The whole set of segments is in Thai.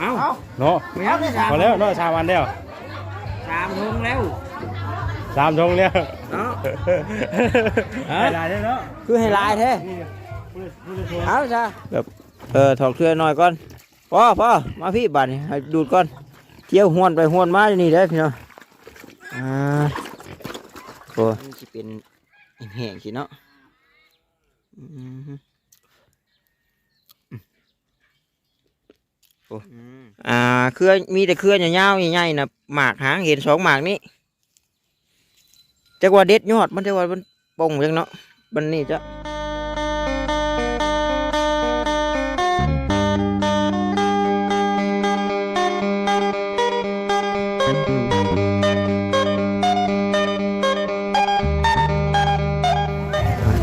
เอ้าเนาะไม่เอาได้สามพอแล้วเนาะสามวันแล้วสามทงแล้วสามทงแล้วเนาะได้ได้เด้อเนาะคือให้ลายแท้เอาจ้ะแบบเออถอดเครือหน่อยก่อนพ่อพ่อมาพี่บัดนี่ให้ดูดก่อนเที่ยวห้วนไปห้วนมานี่ได้อพี่น้องอ่าโอ้มันสิเป็นแห้งๆสิเนาะ อืมโอ้อ่าเครือมีแต่เครือยาวๆใหญ่ๆนะหมากหางเห็นสองหมากนี่จักว่าเด็ดยอดมันจักว่ามันป่งจังเนาะมันนี่จ้ะ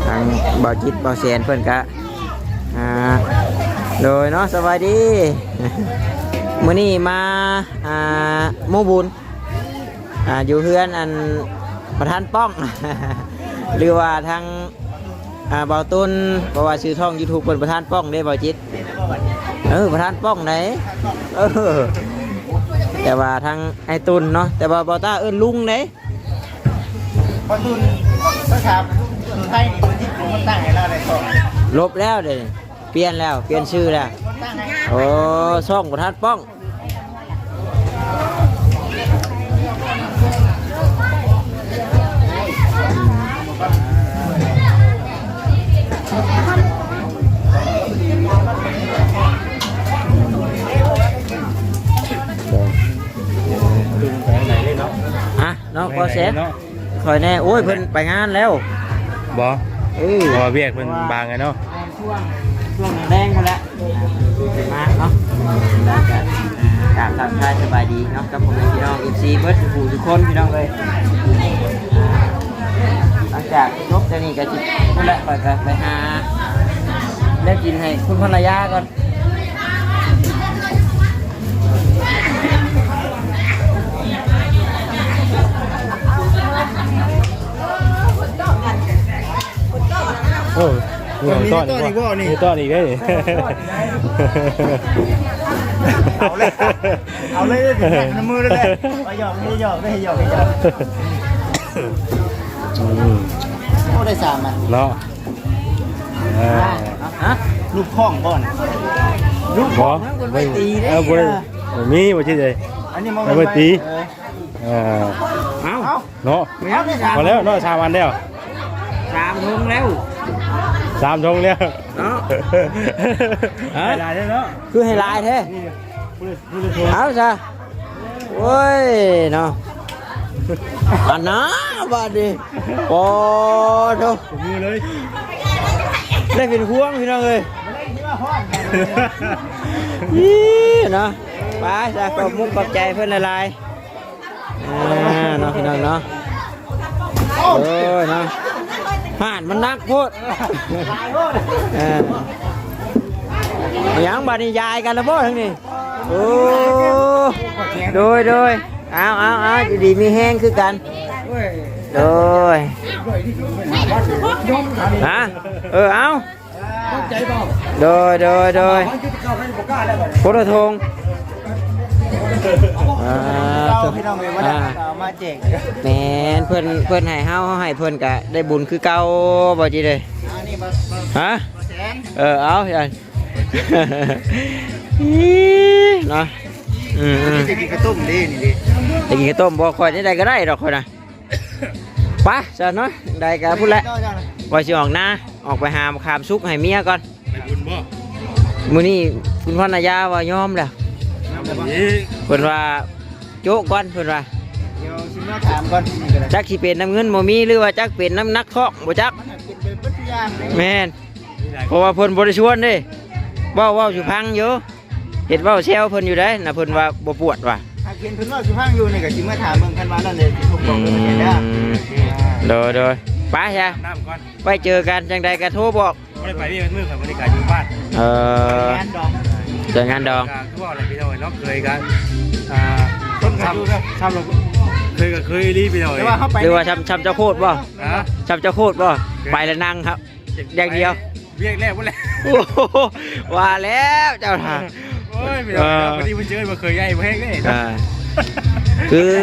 ทางบ่าวจิตบ่าวแสนเพิ่นกะอ่า โดยเนาะสบายดีมื้อนี้มาอ่าหมู่บุญอ่าอยู่เฮือนอันประธานป้องหรือว่าทางอ่าบ่าวตุนเพราะว่าชื่อท่อง YouTube เพิ่นประธานป้องเด้บ่าวจิตเออประธานป้องไหนเออแต่ว่าทางไอตุนเนาะแต่ว่าบ่าวตาเอิ้นลุงเด้พอตุนต้องถามไทยนี่มันที่มันตั้งให้เราได้ก่อนลบแล้วเดี๋ยว ปลี่ยนแล้วเปลี่ยนชื่อแล้วมันตั้งให้โอ้ช่องประทัดป้องอะน้องพอเสร็จเนาะคอยแน่โอ้ยเพิ่นไปงานแล้วบ่เออพอเวียกมันบางไงเนาะ ช่วงช่วงแดงหมดแล้วมากเนาะแล้วก็กราบทักทายสบายดีเนาะกับผมพี่น้องเอฟซีเบิร์ดผู้ทุกคนพี่น้องเลยหลังจากจบจากนี้ก็จินั่นแหละไปก็ไปหาได้กินให้คุณภรรยาก่อนโอ้ มีต้อนอีกบ่มีต้อนอีกได้ดิเอาเลยเอาเลยถึงแข่งน้ำมือเลยไปหยอกไม่หยอกไม่หยอกไม่หยอกอืมโอ้ได้สามมันเนาะเออฮะลูกข้องบ่อนลูกบ่นั่งบนเวทีได้เออบ่ได้บ่มีบ่ใช่เลยอันนี้มันเอาไปตีเออเอ้าเอ้าเนาะไม่เอาได้สามพอแล้วเนาะสามวันแล้วสามทงแล้ว สามทงแล้วเนาะได้ได้เด้อเนาะคือให้ลายแท้เอาจ้ะโอ้ยเนาะอันนะบาดดิโอ้โถมือเลยได้เป็นห่วงพี่น้องเอ้ยอีเนาะไปจ้ะขอบมุกขอบใจเพื่อนหลายๆอ่าเนาะพี่น้องเนาะโอ้ยเนาะ ห่านมันนักโพดเออหยังบาดนี้ยายกันแล้วบ่ทั้งนี้โอ้โดยโดยเอาเอาเอาอยู่ดีมีแห้งคือกันโดยฮะเออเอาโดยโดยโดยพุทธทงอ่า เราพี่น้องเลยว่าได้เอามาแจกแมนเพิ่นเพิ่นให้เฮาเฮาให้เพิ่นก็ได้บุญคือเก่าบ่จีเลยอันนี้มาฮะแสนเออเอายันเนาะอืมอืมจะกินกระตุ้มดินี่ดิตะกี้ข้าวต้มบ่ค่อยได้ก็ได้ดอกค่อยนะไปซะเนาะได้ก็พูดแล้วว่าสิออกหน้าออกไปหาขามซุกให้เมียก่อนไปบุญบ่มื้อนี้คุณพ่อนายาว่ายอมแล้ว นี่เพิ่นว่า โจ๊กก่อนเพิ่นว่าเดี๋ยวชิมมาถามก่อนนี่ก็ได้จักสิเป็นน้ำเงินบ่มีหรือว่าจักเป็นน้ำนักทอกบ่จักมันเป็นเป็นปัจจัยเลยแม่นเพราะว่าเพิ่นบ่ได้ชวนเด้เว้าเว้าอยู่พังอยู่เฮ็ดเว้าแซวเพิ่นอยู่ได้น่ะเพิ่นว่าบ่ปวดว่ะถ้ากินเพิ่นว่าสุพางอยู่นี่ก็ชิมมาถามเบิ่งคันว่านั่นเลยผมบอกเลยว่าเห็นได้โดยโดยไปจ้ะน้ำก่อนไปเจอกันจังใดก็โทรบอกไม่ได้ไปนี่มันมือของบริการอยู่บ้านเอองานดองเจองานดองคือว่าอะไรพี่น้อยเนาะเคยกันอ่า ต้นทำทำเราเคยกับเคยรีบพี่น้อยแต่ว่าเขาไปหรือว่าชำชำเจ้าโคตรบ่ฮะชำเจ้าโคตรบ่ไปแล้วนั่งครับอย่างเดียวเรียกแรกว่าแรกโอ้โหว่าแล้วเจ้าท่าโอ้โอ้ยพี่น้องวันนี้เพิ่งเจอมาเคยใหญ่มาแห้งได้อ่าคือ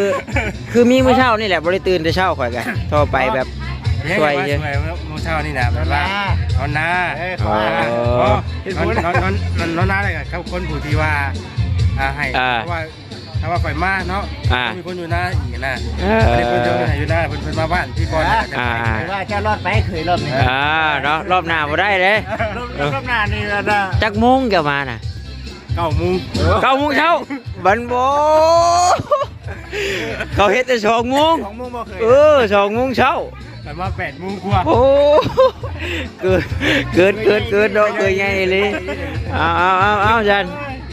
คือมีเมื่อเช้านี่แหละบริตื่นแต่เช้าข่อยกันโทรไปแบบสวยสวยเมื่อเช้านี่นะแบบว่านอนนาเอ้ยอ๋อนอนนอนนอนนอนนาอะไรกับคนผู้ที่ว่าอ่าให้เพราะว่า ถ้าว่าไฟมาเนาะมีคนอยู่หน้าอีกนะเอไม่ได้คนเดียวออยู่หน้าเพิ่นมาบ้านพี่ก่อนอ่าเคยว่าเจ้ารอดไปเคยรอดไหมอ่าเนาะรอบหน้าบ่ได้เลยรอบรอบหน้านี่นะนะจักโมงจะมาน่ะเก้าโมงเก้าโมงเช้าบันโบเขาเฮ็ดแต่สองโมงของมึงบ่เคยเออสองโมงเช้าแต่มาแปดโมงกว่าโอ้เกิดเกิดเกิดเกิดดอกเกิดใหญ่เลยเอาเอาเอาเอาจัน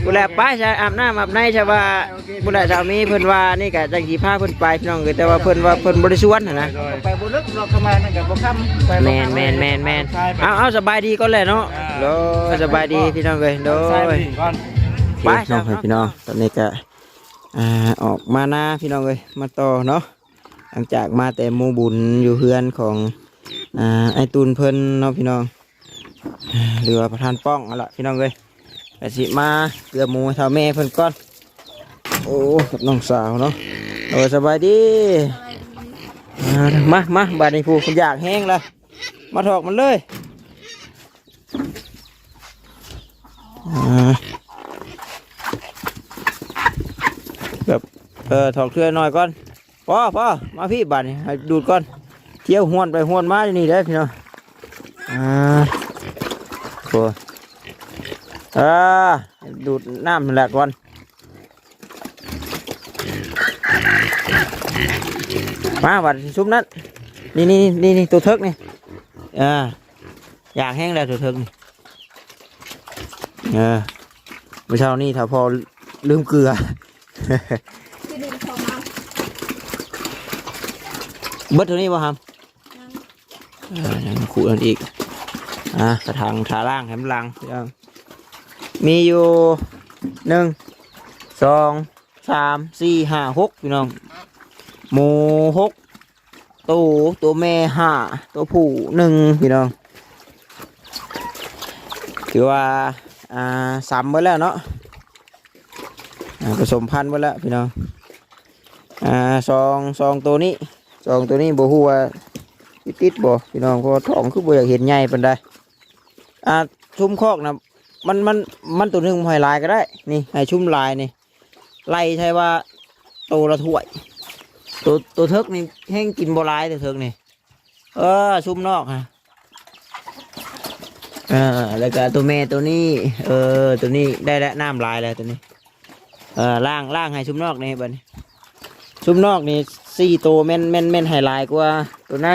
บุแลไปใช่อาบน้ำอาบในใช่ว่าบุแลสามีเพิ่นว่านี่ก็จังสิพาเพิ่นไปพี่น้องเอ้ยแต่ว่าเพิ่นว่าเพิ่นบ่ได้ชวนหั่นนะไปบุลึกเราเข้ามานั่นกับบ่ค่ำไปบ่แมนค่ำแมนแมนแมนเอาเอาสบายดีก่อนแหละเนาะโดยสบายดีพี่น้องเอ้ยโดใช่ยก่อนไปน้องพี่น้องตอนนี้ก็อ่าออกมาหน้าพี่น้องเลยมาต่อเนาะหลังจากมาแต่หมูบุญอยู่เฮือนของอ่าไอตูนเพิ่นเนาะพี่น้องอ่าหรือว่าประธานป้องเอาละพี่น้องเลย แต่สิมาเกลือหมูเท่าแม่เพิ่นก่อน โอ้กับน้องสาวเนาะโอ้สบายดีอ่ามามาบาดนี้ผู้คนอยากแห้งเลยมาถอกมันเลยแบบเออถอดเครือหน่อยก่อนพ่อพ่อมาพี่บัตรให้ดูดก่อนเที่ยวหวนไปหวนมาที่นี่ได้พี่เน้องอ่าโอ้ อ่าดูดน้ำนั่นแหละก่อนมาบัตรชุบนั้นนี่นี่นี่นี่ตัวเทิกนี่อ่าอยากแห้งแล้วตัวเทิกนี่เออเมื่อเช้านี่ถ้าพอลืมเกลือที่ดินของเราเบิดเท่านี้ป่ะครับเออยังขูดกันอีกอะกระถางขาล่างแหมลังพี่น้อง มีอยู่หนึ่งสองสามสี่ห้าหกพี่น้องหมูหกตัวตัวแม่ห้าตัวผู้หนึ่งพี่น้องถือว่าอ่าสามเบิดแล้วเนาะผสมพันธุ์เบิดแล้วพี่น้องอ่าสองสองตัวนี้สองตัวนี้บ่ฮู้ว่าติดติดบ่พี่น้องเพราะท้องคือบ่อยากเห็นใหญ่ปานใดอ่าชุ่มคอกนะ มันมันมันตัวหนึงบ่ให้หลายก็ได้ นี่ให้ชุ่มลายนี่ไล่ใช่ว่าตัวละถ้วย ตัวตัวเทิกนี่แห้งกินบ่หลายตัวเทิกนี่ เออชุ่มนอกฮะเออแล้วก็ตัวแม่ตัวนี้ เออ ตัวนี้ได้แล้วน้ำลายแล้วตัวนี้ เออล่างล่างให้ชุ่มนอกนี่บัดนี้ชุ่มนอกนี่สี่ตัวแม่นแม่นแม่นไฮไลท์กว่าตัวใน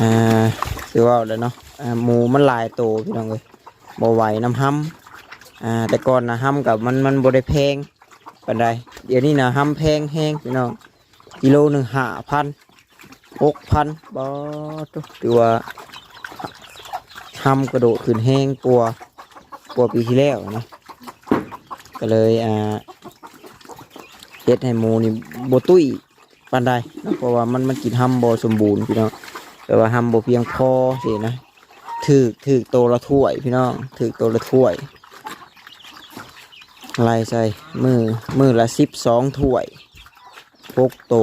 อ่าคือว่าแล้วเนาะอ่าหมูมันลายโตพี่น้องเลยบ่ไหวน้ำห้ำอ่าแต่ก่อนนะห้ำกับมันมันบ่ได้แพงปานใดเดี๋ยวนี้นะห้ำแพงแห้งพี่น้องกิโลหนึ่งห้าพันหกพันบ่ตัวถือว่าทำกระโดดขึ้นแห้งปัวปัวปีที่แล้วนะก็เลยอ่าเฮ็ดให้หมูนี่บตุ้ยปานใดเนาะเพราะว่ามันมันกินห้ำบ่สมบูรณ์พี่น้อง แต่ว่าห้ำบ่เพียงพอสินะถือถือโตละถ้วยพี่น้องถือโตละถ้วยไล่ใส่มือมือละสิบสองถ้วยหกโต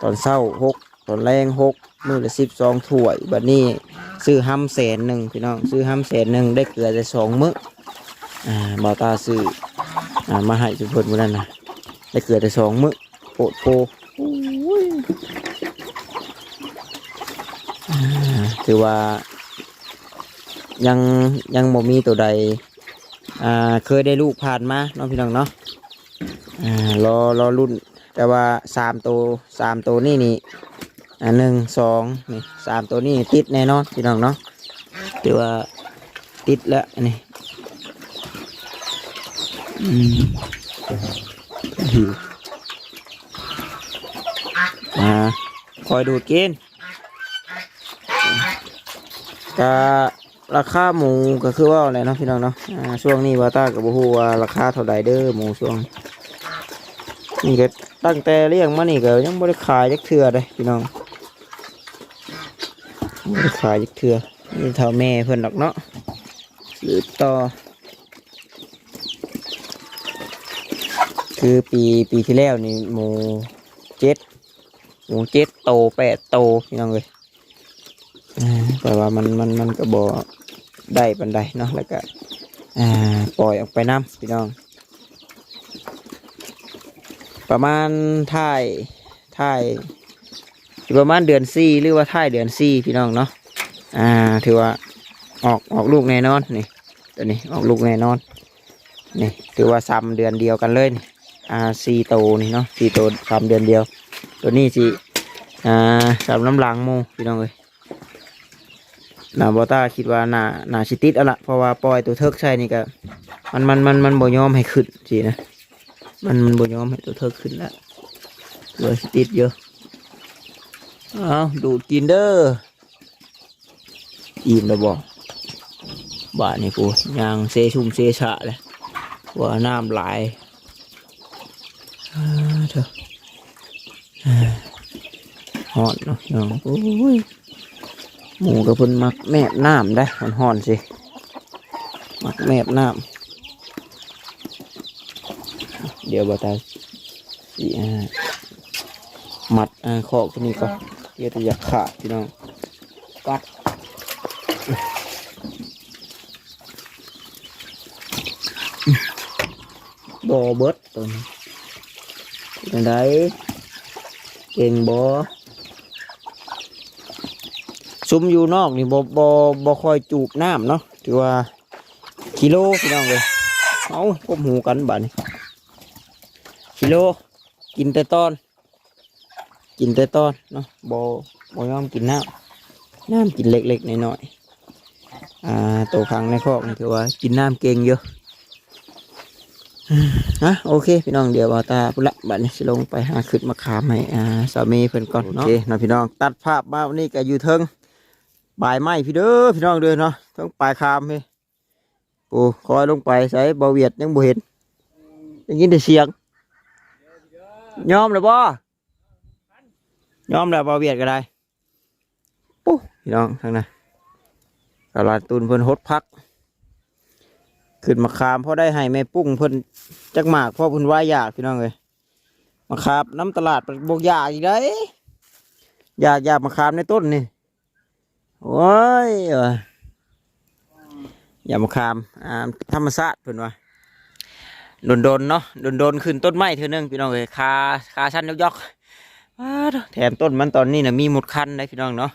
ตอนเศร้าหกตอนแรงหกมือละสิบสองถ้วยบัดนี้ซื้อห้ำแสนหนึ่งพี่น้องซื้อห้ำแสนหนึ่งได้เกลือแต่สองมื้ออ่าบาวตาซื้ออ่ามาให้จุดเพิ่นมื้อนั้นนะได้เกลือแต่สองมื้อโปะโปโอ้ยอ่า ถือว่า ยังยังบ่มีตัวใดอ่าเคยได้ลูกผ่านมาเน้องพี่น้องเนาะอ่ารอรอรุ่น แต่ว่าสามตัวสามตัวนี่นี่อ่าหนึ่งสองนี่สามตัวนี้ติดแน่นอนพี่น้องเนาะถือว่าติดแล้วนี่อ่าคอยดูดกิน ก็ราคาหมูก็คือว่าอะไรเนาะพี่น้องเนาะอ่าช่วงนี้วาต้ากับบูฮูว่าราคาเท่าใดเด้อหมูช่วงนี่ก็ตั้งแต่เลี้ยงมานี่ก็ยังไม่ได้ขายจักเทื่อเลยพี่น้องบ่ได้ขายจักเทื่อนี่เท่าแม่เพิ่นดอกเนาะซื้อต่อ คือปีปีที่แล้วนี่หมูเจ็ดหมูเจ็ดโตแปดโตพี่น้องเลย อ่าแปลว่ามันมันมันก็บอได้ปันใดเนาะแล้วก็อ่าปล่อยออกไปน้ำพี่น้อง ประมาณท่ายท่ายสิประมาณเดือนสี่หรือว่าท่ายเดือนสี่พี่น้องเนาะอ่าถือว่าออกออกลูกแน่นอนนี่ตัวนี้ออกลูกแน่นอนนี่ถือว่าซ้ำเดือนเดียวกันเลยนี่อ่าสี่โตวนี่เนาะสี่โตวสามเดือนเดียว ตัวนี้สิอ่าสามน้ำลังหมูพี่น้องเลย นาบอต้าคิดว่านานาชิติดเอาละเพราะว่าปล่อยตัวเทิกใช่นี่ก็มันมันมันมันบ่ยอมให้ขึ้นสินะมันมันบ่ยอมให้ตัวเทิกขึ้นแล้วเลยชิติดเยอะเอาดูดกินเด้ออิ่มแล้วบอกบ้านนี่กูยางเซชุมเซชะเลยว่าน้ำไหลเถอะหอนเนาะน้องโอ้ย หมูกับเพิ่นมักแมบน้ำได้หอนหอนๆสิ มักแมบน้ำเดี๋ยวบาตาสีอ่ามัดอ่าขอกตัวนี้ก่อนเดี๋ยวจะอยากขาดพี่น้องกัดบอเบิดตัวนี้ได้เก่งบ่ ซุ่มอยู่นอกนี่บ่บ่บ่คอยจูบน้ำเนาะถือว่ากิโลพี่น้องเลยเอาพบหูกันบัดนี้กิโล กินแต่ตอน กินแต่ตอนเนาะบ่บ่ยอมกินน้ำน้ำกินเล็กๆน้อยๆอ่าตัวขังในคอกนี่ถือว่า กินน้ำเก่งเยอะฮะโอเค พี่น้องเดี๋ยวตาพุละบัดนี้สิลงไปหาขึ้นมาขามให้อ่าสามีเพิ่อนก่อนเนาะโอเคนะพี่น้องตัดภาพมาวันนี้ก็อยู่เทิง ปลายไม้พี่เด้อพี่น้องเด้อเนาะเทิงปลายคามพี่ปูคอยลงไปใส่เบาเวียดยังบ่เห็นได้ยินแต่เสียงยอมเลยบ่ยอมแล้วเบาเวียดก็ได้ปุ๊พี่น้องทางนั้นกลาดตุนเพิ่นหดพัก ขึ้นมาคามเพราะได้ให้แม่ปุ้งเพิ่นจักหมากเพราะเพิ่นว่าอยากพี่น้องเลยมาคามน้ำตลาดบกอยากอีกได้อยากอยากมาคามในต้นนี่ โอ้ยอย่ามาคามอ่าธรรมชาติเพิ่นว่าโดนโดนเนาะโดนโดนขึ้นต้นไม้เท่านึงพี่น้องเลยคาคาชั้นยกยกๆอ้าวแถมต้นมันตอนนี้นะมีหมดคันได้พี่น้องเนาะ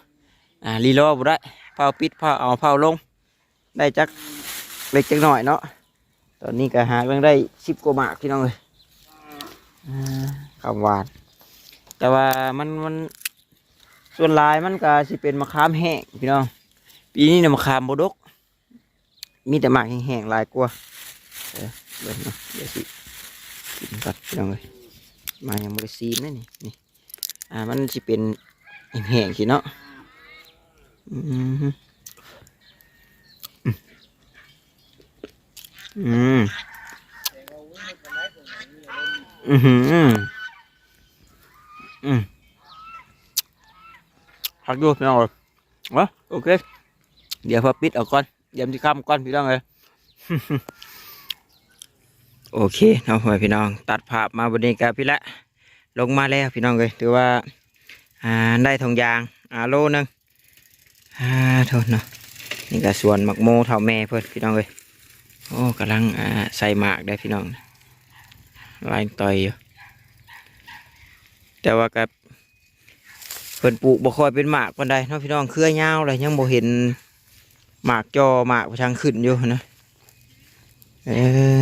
อ่ารีโลบ่ได้เผาปิดเผาเอาเผาลง ได้จักเล็กจักหน่อยเนาะตอนนี้ก็หาเรื่องได้สิบกว่าหมากพี่น้องเลยอ่าข้าวหวาน แต่ว่ามันมัน ส่วนลายมันก็สิเป็นมะขามแห้งพี่น้อง ปีนี้เนี่ยมะขามบดก มีแต่หมากแห้งๆหลายกว่าเดี๋ยวนะเดี๋ยวสิกินก่อนพี่น้องเลยมายังไม่ได้ซีมเลยนี่นี่ อ่ามันสิเป็นแห้งๆสิเนาะอืมอืมอือหืออืม พักดูพี่น้องเลยวะโอเค เดี๋ยวพอปิดเอาก่อนเดี๋ยวจะข้ามก่อนพี่น้องเลยโอเคเนาะพ่อแม่พี่น้อง ตัดภาพมาบนนี้กับพี่ละ ลงมาแล้วพี่น้องเลยถือว่าอ่าได้ทองยางอ่าโลนึงอ่าโทษเนาะนี่ก็ส่วนหมักโมเท่าแม่เพื่อนพี่น้องเลยโอ้กำลังอ่าใส่หมากได้พี่น้องลายต่อยอยู่แต่ว่ากับ เพิ่นปลูกบ่ค่อยเป็นหมากปานใดเนาะพี่น้องเครือยาวเลยยังบ่เห็นหมากจอหมากทางขึ้นอยู่นะเอ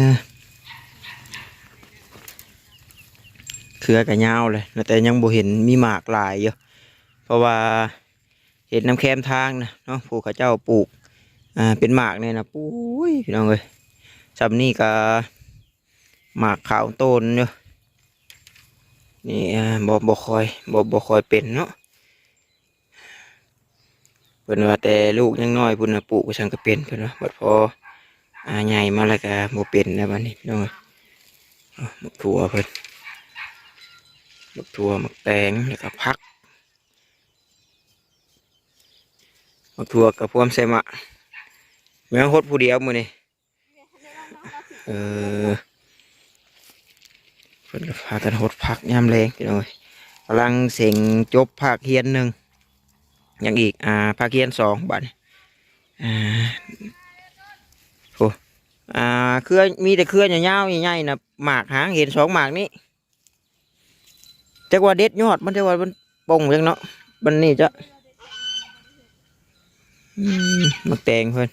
อเครือก็ยาวเลยแต่ยังบ่เห็นมีหมากหลายอยู่เพราะว่าเห็นน้ำแคมทางนะเนาะผู้เขาเจ้าปลูกอ่าเป็นหมากเนี่ยนะปุ้ยพี่น้องเลยจำนี่ก็หมากขาวโตนเนาะนี่อ่าบ่บ่คอยบ่บ่คอยเป็นเนาะ เพิ่นว่าแต่ลูกยังน้อยพุ่นน่ะปลูกก็ช่างก็เป็นเพิ่นว่าบัดพออาใหญ่มาแล้วก็บ่เป็นแล้วบัดนี้น้องเอ้ยเอาหมกถั่วเพิ่นหมกถั่วหมกแตงแล้วก็ผักมักถั่วกับพวมใส่มะแมงฮดผู้เดียวมือนี่เออเพิ่นก็พากันฮดพักยามแรงพี่น้อยกำลังเสียงจบภาคเฮียนหนึ่ง ยังอีก อ่าภาคเฮียนสองบัดนี้อ่าโอ้อ่าเครือมีแต่เครือยาวๆใหญ่ๆนะหมากหางเห็นสองหมากนี้จักว่าเด็ดยอดมันจักว่ามันป่งจังเนาะมันนี่จะมักแตงเพื่อน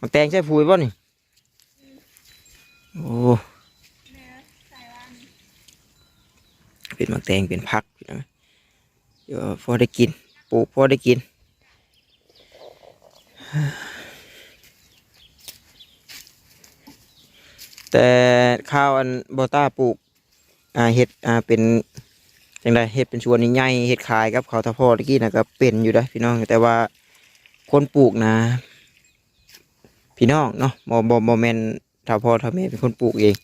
มักแตงใช่ปุ๋ยป่ะนี่โอ้เป็นมักแตงเป็นพักพี่น้องเดี๋ยวพอได้กิน ปลูกพอได้กิน แต่ข้าวอันบอต้าปลูกอ่าเห็ดอ่าเป็นจังไดเห็ดเป็นชวนใหญ่เห็ดขายกับข้าวทะพอตะกี้นะก็เป็นอยู่ได้พี่น้อง แต่ว่าคนปลูกนะ พี่น้องเนาะบอบอบอแมนถ้าพ่อถ้าแม่เป็นคนปลูกเอง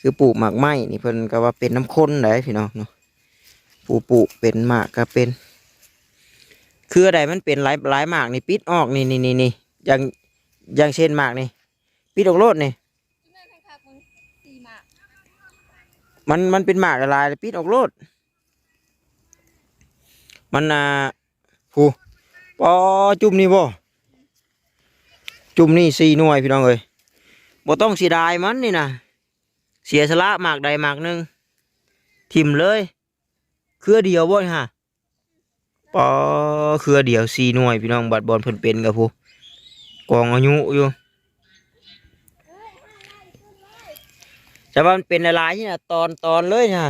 คือปลูกหมากไม้นี่เพิ่นก็ว่าเป็นน้ำข้นได้พี่น้องเนาะผู้ปลูกเป็นหมากก็เป็น คืออะไรมันเป็นหลายหลายหมากนี่ปิดออกนี่นี่นี่นี่อย่างอย่างเช่นหมากนี่ปิดออกโลดนี่มันมันเป็นหมากละลายปิดออกโลด มันอ่าผู้ปอจุ่มนี่บ่จุ่มนี่สี่หน่วยพี่น้องเอ้ยบ่ต้องเสียดายมันนี่นะเสียสละหมากใดหมากหนึ่งทิมเลย เครือเดียวบ่ฮะ ปอเครือเดียวสี่หน่วยพี่น้องบัดบอลเพิ่นเป็นกับผู้กองอายุอยู่แต่ว่ามันเป็นละลายนี่นะตอนตอนเลยนะ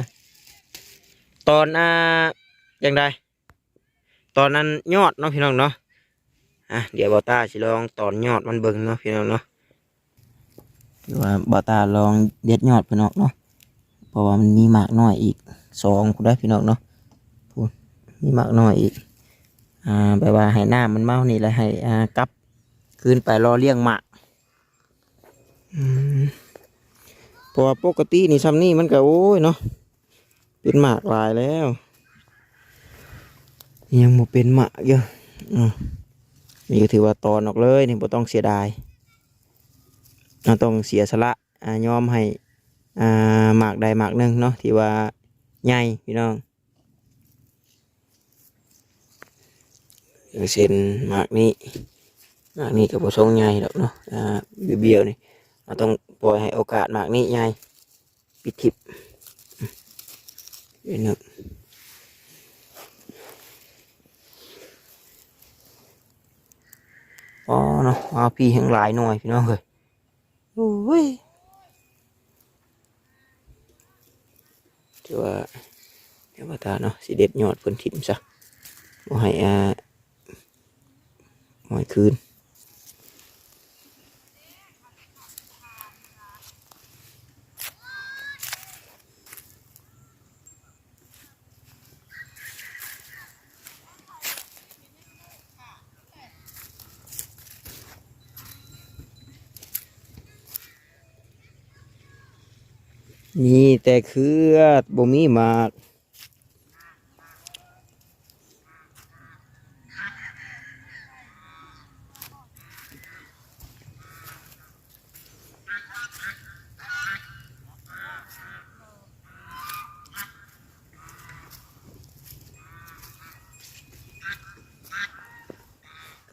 ตอนอ่าอย่างไรตอนนั้นยอดเนาะพี่น้องเนาะอะเดี๋ยวบอต้าสิลองตอนยอดมันเบิ่งเนาะพี่น้องเนาะว่าบอต้าลองเด็ดยอดพี่น้องเนาะเพราะว่ามันมีหมากน้อยอีกสองคุณได้พี่น้องเนาะ มีหมากน้อยอีกอ่าแปลว่าให้น้ามันเมานี่แล้วให้อ่ากลับคืนไปรอเลี้ยงหมากอืมเพราะว่าปกตินี่ซ้ำนี่มันก็โอ้ยเนาะเป็นหมากหลายแล้ว ยังบ่เป็นหมากอยู่อ่านี่ก็ถือว่าตอนออกเลยนี่บ่ต้องเสียดายเราต้องเสียสละอ่ายอมให้อ่าหมากใดหมากหนึ่งเนาะที่ว่าใหญ่พี่น้อง อย่างเช่นหมากนี้หมากนี้ก็บ่ทรงใหญ่ดอกเนาะอ่าเบี้ยวๆนี่เราต้องปล่อยให้โอกาสหมากนี้ใหญ่ปิดทิพย์อืมเดี๋ยวหนึงอ๋อเนาะเอาพี่แห่งหลายหน่อยพี่น้องเลยโอ้ยถือว่าเดี๋ยวว่าตาเนาะสิเด็ดยอดเพิ่นถิ่มซะบ่ให้อ่า อยคืนมีแต่เครือบ่มีมาก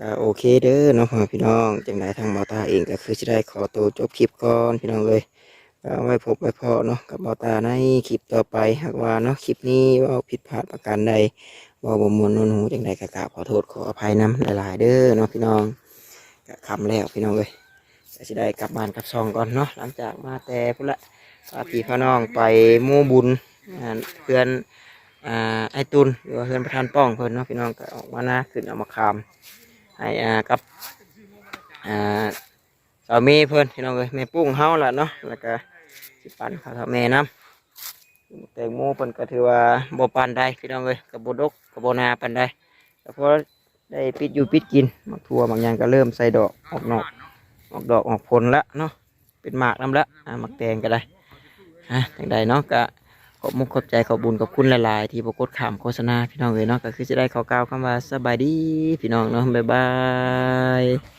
ก็โอเคเด้อเนาะพี่น้องจังไดทางเบาตาเองก็คือจะได้ขอตัวจบคลิปก่อนพี่น้องเลยก็ไว้พบไว้พอเนาะกับเบาตาในคลิปต่อไปหากว่าเนาะคลิปนี้เว่าผิดพลาดประการใดว่าบ่มวนนนหูจังใดกะกราบขอโทษขออภัยน้ำหลายๆเด้อเนาะพี่น้องก็คำแล้วพี่น้องเลยก็สิได้กลับบ้านกลับซองก่อนเนาะหลังจากมาแต่พุ่นละพาพี่พาน้องไปมู่บุญเพื่อนอไอตุนหรือว่าเพื่อนประธานป้องเพื่อนเนาะพี่น้องก็ออกมานะขึ้นเอามาคาม ให้อ่ากับอ่าสามีเพื่อนพี่น้องเลยแม่ปุ้งเฮาล่ะเนาะแล้วก็สิปันข้าวเท่าแม่น้ำแตงโมเพิ่นก็ถือว่าบ่ปันได้พี่น้องเอ้ยกับบ่ดกกับบ่นาปันได้แต่พอได้ปิดอยู่ปิดกินมักทั่วบางอย่างก็เริ่มใส่ดอกออกนอกออกดอกออกผลละเนาะเป็นหมากน้ำละอ่าหมักแตงก็ได้ฮะจังใดเนาะก็ ขอบมุกขอบใจขอบบุญขอบคุณหลายๆ ที่บกดขามโฆษณาพี่น้องเลยเนาะก็คือจะได้ขอกล่าวคำว่าสบายดีพี่น้องเนาะบ๊ายบาย